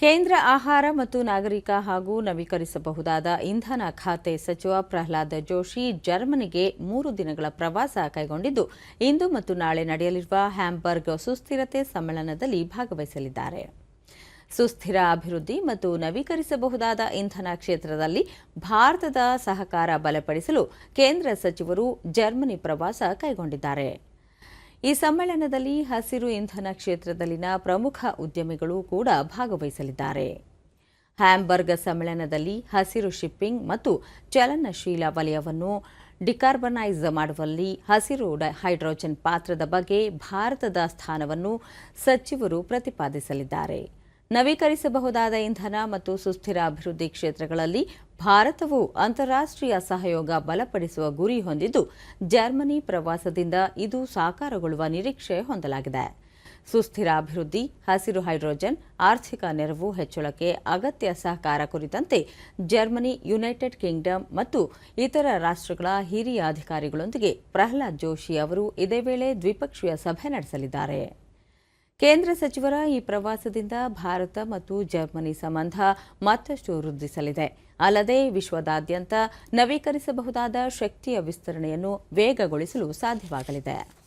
ಕೇಂದ್ರ ಆಹಾರ ಮತ್ತು ನಾಗರಿಕ ಹಾಗೂ ನವೀಕರಿಸಬಹುದಾದ ಇಂಧನ ಖಾತೆ ಸಚಿವ ಪ್ರಹ್ಲಾದ್ ಜೋಶಿ ಜರ್ಮನಿಗೆ ಮೂರು ದಿನಗಳ ಪ್ರವಾಸ ಕೈಗೊಂಡಿದ್ದು, ಇಂದು ಮತ್ತು ನಾಳೆ ನಡೆಯಲಿರುವ ಹ್ಯಾಂಬರ್ಗ್ ಸುಸ್ಥಿರತೆ ಸಮ್ಮೇಳನದಲ್ಲಿ ಭಾಗವಹಿಸಲಿದ್ದಾರೆ. ಸುಸ್ಥಿರ ಅಭಿವೃದ್ಧಿ ಮತ್ತು ನವೀಕರಿಸಬಹುದಾದ ಇಂಧನ ಕ್ಷೇತ್ರದಲ್ಲಿ ಭಾರತದ ಸಹಕಾರ ಬಲಪಡಿಸಲು ಕೇಂದ್ರ ಸಚಿವರು ಜರ್ಮನಿ ಪ್ರವಾಸ ಕೈಗೊಂಡಿದ್ದಾರೆ. ಈ ಸಮ್ಮೇಳನದಲ್ಲಿ ಹಸಿರು ಇಂಧನ ಕ್ಷೇತ್ರದಲ್ಲಿನ ಪ್ರಮುಖ ಉದ್ಯಮಿಗಳು ಕೂಡ ಭಾಗವಹಿಸಲಿದ್ದಾರೆ. ಹ್ಯಾಂಬರ್ಗ್ ಸಮ್ಮೇಳನದಲ್ಲಿ ಹಸಿರು ಶಿಪ್ಪಿಂಗ್ ಮತ್ತು ಚಲನಶೀಲ ವಲಯವನ್ನು ಡಿಕಾರ್ಬನೈಸ್ ಮಾಡುವಲ್ಲಿ ಹಸಿರು ಹೈಡ್ರೋಜನ್ ಪಾತ್ರದ ಬಗ್ಗೆ ಭಾರತದ ಸ್ಥಾನವನ್ನು ಸಚಿವರು ಪ್ರತಿಪಾದಿಸಲಿದ್ದಾರೆ. ನವೀಕರಿಸಬಹುದಾದ ಇಂಧನ ಮತ್ತು ಸುಸ್ಥಿರ ಅಭಿವೃದ್ಧಿ ಕ್ಷೇತ್ರಗಳಲ್ಲಿ ಭಾರತವು ಅಂತಾರಾಷ್ಟ್ರೀಯ ಸಹಯೋಗ ಬಲಪಡಿಸುವ ಗುರಿ ಹೊಂದಿದ್ದು, ಜರ್ಮನಿ ಪ್ರವಾಸದಿಂದ ಇದು ಸಾಕಾರಗೊಳ್ಳುವ ನಿರೀಕ್ಷೆ ಹೊಂದಲಾಗಿದೆ. ಸುಸ್ಥಿರ ಅಭಿವೃದ್ಧಿ, ಹಸಿರು ಹೈಡ್ರೋಜನ್, ಆರ್ಥಿಕ ನೆರವು ಹೆಚ್ಚಳಕ್ಕೆ ಅಗತ್ಯ ಸಹಕಾರ ಕುರಿತಂತೆ ಜರ್ಮನಿ, ಯುನೈಟೆಡ್ ಕಿಂಗ್ಡಮ್ ಮತ್ತು ಇತರ ರಾಷ್ಟ್ರಗಳ ಹಿರಿಯ ಅಧಿಕಾರಿಗಳೊಂದಿಗೆ ಪ್ರಹ್ಲಾದ್ ಜೋಶಿ ಅವರು ಇದೇ ವೇಳೆ ದ್ವಿಪಕ್ಷೀಯ ಸಭೆ ನಡೆಸಲಿದ್ದಾರೆ. ಕೇಂದ್ರ ಸಚಿವರ ಈ ಪ್ರವಾಸದಿಂದ ಭಾರತ ಮತ್ತು ಜರ್ಮನಿ ಸಂಬಂಧ ಮತ್ತಷ್ಟು ವೃದ್ಧಿಸಲಿದೆ. ಅಲ್ಲದೆ ವಿಶ್ವದಾದ್ಯಂತ ನವೀಕರಿಸಬಹುದಾದ ಶಕ್ತಿಯ ವಿಸ್ತರಣೆಯನ್ನು ವೇಗಗೊಳಿಸಲು ಸಾಧ್ಯವಾಗಲಿದೆ.